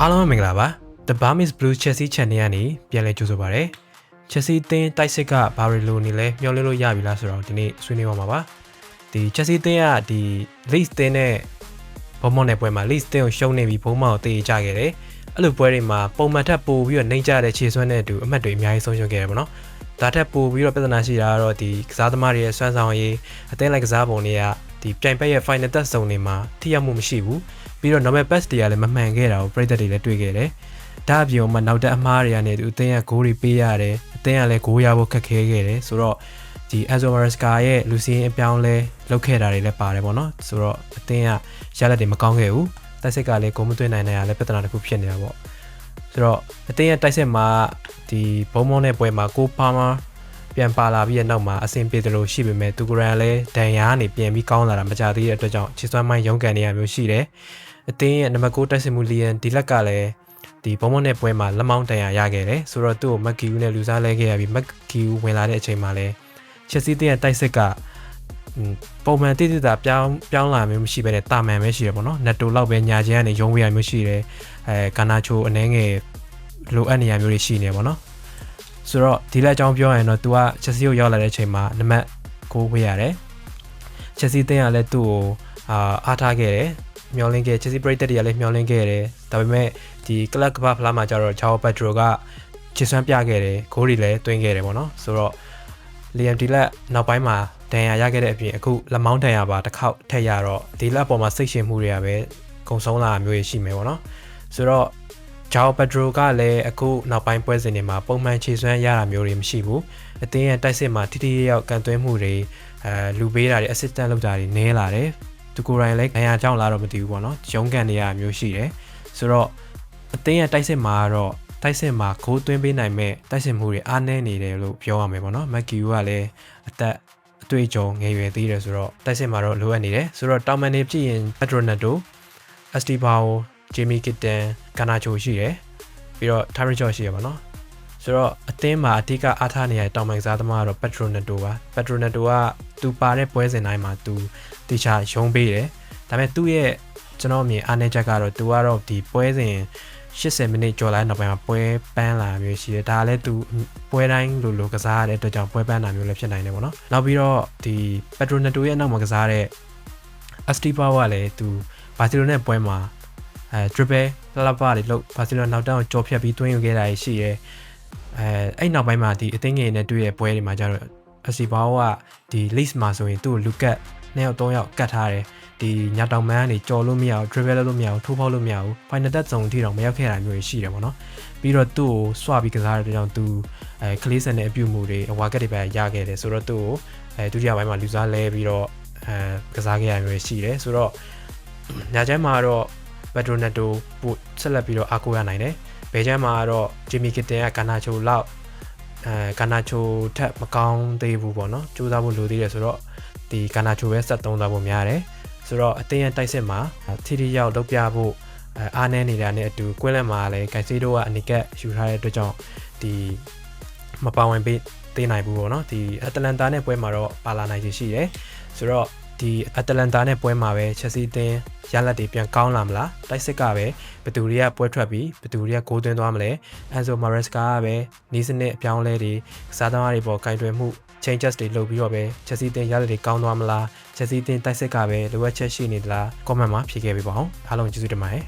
အားလုံးပဲမင်္ဂလာပါ The Burmese Blues Chelsea Channel ကနေပြန်လည်ကြိုဆိုပါရစေ Chelsea အသင်းတိုက်စစ်ကဘာရီလိုနေလဲမျှော်လင့်လို့ရပြီလားဆိုတော့ဒီနေ့ဆွေးနွေးပါမှာပါဒီ Chelsea အသင်းကဒီ Leeds အသင်းနဲ့ဘုံမော့နယ်ပွဲမှာ Leeds အသင်းကိုရှုံးနေပြီးဘုံမော့ကိုတေးကြခဲ့တယ်အဲ့လိုပွဲတွေမှာပုံမှန်ထက်ပိုပြီးတော့နှိမ့်ကြတဲ့ခြေစွမ်းတဲ့အတူအမှတ်တွေအများကြီးဆုံးရှုံးခဲ့တယ်ပေါ့နော်ဒါထက်ပိုပြီးတော့ပြဿနာရှိတာကတော့ဒီကစားသမားတွေရဲ့စွမ်းဆောင်ရည်အသင်းလိုက်ကစားပုံတွေကဒီပြိုင်ပွဲရဲ့ final touch zone တွေမှာထိရောက်မှုမရှိဘူး ပြီးတော့ normal pass တွေကလည်းမမှန်ခဲ့တာကိုပြည်သက်တွေလည်းတွေ့ခဲ့တယ်ဒါအပြင်မှာနောက်တက်အမားတွေကနေသူအသင်းကဂိုးတွေပေးရတယ်အသင်းကလည်းဂိုးရဖို့ခက်ခဲခဲ့တယ်ဆိုတော့ဒီ Enzo Maresca ရဲ့လူစင်းအပြောင်းလဲလုပ်ခဲ့တာတွေလည်းပါတယ်ပေါ့နော်ဆိုတော့အသင်းကရလက်တွေမကောင်းခဲ့ဘူးတိုက်စစ်ကလည်းဂိုးမသွင်းနိုင်နိုင်ရလည်းပြဿနာတစ်ခုဖြစ်နေတာပေါ့ဆိုတော့အသင်းရဲ့တိုက်စစ်မှာဒီဘုံမောင်းတဲ့ပွဲမှာကိုပါမာ ပြန်ပါလာပြီးတဲ့နောက်မှာအဆင်ပြေတယ်လို့ရှိပေမဲ့သူကရန်လည်းဒန်ယာကနေပြန်ပြီးကောင်းလာတာမကြသေးတဲ့အတွက်ကြောင့်ချစ်စွမ်းမိုင်းရုန်းကန်နေရမျိုးရှိတယ်အသင်းရဲ့နံပါတ်6တိုက်စစ်မှုလီယန်ဒီလက်ကလည်းဒီဘုံမုံတဲ့ပွဲမှာလက်မောင်းတန်ရာရခဲ့တယ်ဆိုတော့သူ့ကိုမက်ကီယူနဲ့လူစားလဲခဲ့ရပြီးမက်ကီယူဝင်လာတဲ့အချိန်မှာလဲချက်စီတဲ့တိုက်စစ်ကပုံမှန်တိတိတာပြောင်းပြောင်းလာမျိုးမရှိဘဲနဲ့တာမန်ပဲရှိရပေါ့နော်နက်တိုလောက်ပဲညာချင်းကနေရုံးဝေးရမျိုးရှိတယ်အဲကာနာချိုအနှဲငယ်လိုအပ်နေရမျိုးတွေရှိနေပေါ့နော် ဆိုတော့ဒီလက်အကြောင်းပြောရရင်တော့ तू ကချက်စီကိုရောက်လာတဲ့အချိန်မှာနံပါတ်6ဝေးရတယ်ချက်စီတင်းကလည်းသူ့ကိုအာအားထားခဲ့တယ်မျောလင်းခဲ့ချက်စီပရိသတ်တွေကလည်းမျောလင်းခဲ့တယ်ဒါပေမဲ့ဒီကလပ်ကဘာဖလာမှာကျတော့ချာဝပက်ထရိုကချစ်စွမ်းပြခဲ့တယ်ဂိုးတွေလည်းတွင်းခဲ့တယ်ပေါ့နော်ဆိုတော့လီယမ်ဒီလက်နောက်ပိုင်းမှာဒဏ်ရာရခဲ့တဲ့အပြင်အခုလက်မောင်းဒဏ်ရာပါတစ်ခေါက်ထက်ရတော့ဒီလက်ပေါ်မှာစိတ်ရှင်မှုတွေကပဲကုံဆုံးလာမျိုးရှိမယ်ပေါ့နော်ဆိုတော့ ဂျာအိုပက်ဒရိုကလည်းအခုနောက်ပိုင်းပွဲစဉ်တွေမှာပုံမှန်ခြေစွမ်းရတာမျိုးတွေမရှိဘူးအသင်းရဲ့တိုက်စစ်မှာထိထိရောက်ကန်သွင်းမှုတွေအဲလူပေးတာတွေ assistant လုပ်တာတွေနည်းလာတယ်သူကိုယ်တိုင်လည်းနိုင်ငံကြောင်းလာတော့မသိဘူးပေါ့နော်ရုံးကန်နေရမျိုးရှိတယ်ဆိုတော့အသင်းရဲ့တိုက်စစ်မှာကတော့တိုက်စစ်မှာဂိုးသွင်းပေးနိုင်မဲ့တိုက်စစ်မှုတွေအားနည်းနေတယ်လို့ပြောရမယ်ပေါ့နော်မက်ကီယူကလည်းအသက်အတွေ့အကြုံငယ်ရွယ်သေးတယ်ဆိုတော့တိုက်စစ်မှာတော့လိုအပ်နေတယ်ဆိုတော့တောင်မန်နေကြည့်ရင်ပက်ဒရိုနက်တိုအက်စတီဘာအိုဂျေမီက စ်တန်ကာနာချိုရှိတယ်ပြီးတော့ထိုင်ရဂျော့ရှိရပါတော့ဆိုတော့အသင်းမှာအဓိကအားထားနေရတဲ့တောင်မိုင်စားသမားကတော့ပက်ဒရိုနက်တိုပါပက်ဒရိုနက်တိုကသူပါတဲ့ပွဲစဉ်တိုင်းမှာသူတေချာရုံးပေးတယ်ဒါပေမဲ့သူ့ရဲ့ကျွန်တော်အမြင်အားနည်းချက်ကတော့သူကတော့ဒီပွဲစဉ်80မိနစ်ကျော်လာတဲ့နောက်ပိုင်းမှာပွဲပန်းလာမျိုးရှိတယ်ဒါလည်းသူပွဲတိုင်းလိုလိုကစားရတဲ့အတွက်ကြောင့်ပွဲပန်းတာမျိုးလည်းဖြစ်နိုင်တယ်ပေါ့နော်နောက်ပြီးတော့ဒီ Petronato ရဲ့နောက်မှာကစားတဲ့ Estipa ကလည်းသူဘာစီလိုနာပွဲမှာ အဲ triple လှပတွေလို့ဘာစီလိုနာနောက်တောင်ကြော်ဖြတ်ပြီးတွင်းယူခဲ့တာရှိရဲအဲအဲ့နောက်ပိုင်းမှာဒီအသင်းငယ်နဲ့တွေ့ရပွဲတွေမှာကျတော့ Estipa ကဒီ list မှာဆိုရင်သူ့ကိုလူကတ်နှစ်ယောက်သုံးယောက်ကတ်ထားတယ်ဒီညတောင်မန်းကနေကြော်လို့မရဘူး dribble လုပ်လို့မရဘူးထိုးဖောက်လို့မရဘူး final touch zone အထိတော့မရောက်ခဲ့တာမျိုးရှိတယ်ပေါ့နော်ပြီးတော့သူ့ကိုစွပြီးကစားတဲ့ကြောင့်သူအဲကလေးစံတဲ့အပြုမှုတွေအဝါကက်တွေပဲရခဲ့တယ်ဆိုတော့သူ့ကိုအဲဒုတိယပိုင်းမှာလူစားလဲပြီးတော့အဲကစားခဲ့ရမျိုးရှိတယ်ဆိုတော့ညာချမ်းမှာတော့ Petronato ပို့ဆက်လက်ပြီးတော့အားကိုးရနိုင်တယ်ဘယ်ချမ်းမှာတော့ Jimmy Kitten ကကာနာချိုလောက်အဲကာနာချိုထက်မကောင်းသေးဘူးပေါ့နော်စူးစမ်းဖို့လိုသေးတယ်ဆိုတော့ဒီကာနာချိုပဲဆက်သုံးသွားဖို့များတယ်ဆိုတော့အတင်းရတိုက်စစ်မှာထီထီရောက်လုပ်ပြဖို့အားနည်းနေတာနဲ့အတူကွင်းလက်မှာလည်းဂိုင်စီဒိုကအနိကက်ယူထားတဲ့အတွက်ကြောင့်ဒီမပါဝင်ပေးသေးနိုင်ဘူးပေါ့နော်ဒီအတလန်တာနဲ့ပွဲမှာတော့ပါလာနိုင်ချေရှိတယ်ဆိုတော့ ဒီအတလန်တာနဲ့ပွဲမှာပဲချက်စီတင်းရလက်တွေပြန်ကောင်းလာမလားတိုက်စစ်ကပဲဘသူတွေကပွဲထွက်ပြီးဘသူတွေကဂိုးသွင်းသွားမလဲအန်ဆိုမာရက်စကာကပဲနီးစနစ်အပြောင်းလဲတွေစားသမားတွေပေါ်ကင်တွယ်မှု changes တွေလုပ်ပြီးတော့ပဲချက်စီတင်ရလက်တွေကောင်းသွားမလားချက်စီတင်တိုက်စစ်ကပဲလိုအပ်ချက်ရှိနေသလား comment မှာဖြေခဲ့ပေးပါအောင်အားလုံးကျေးဇူးတင်ပါတယ်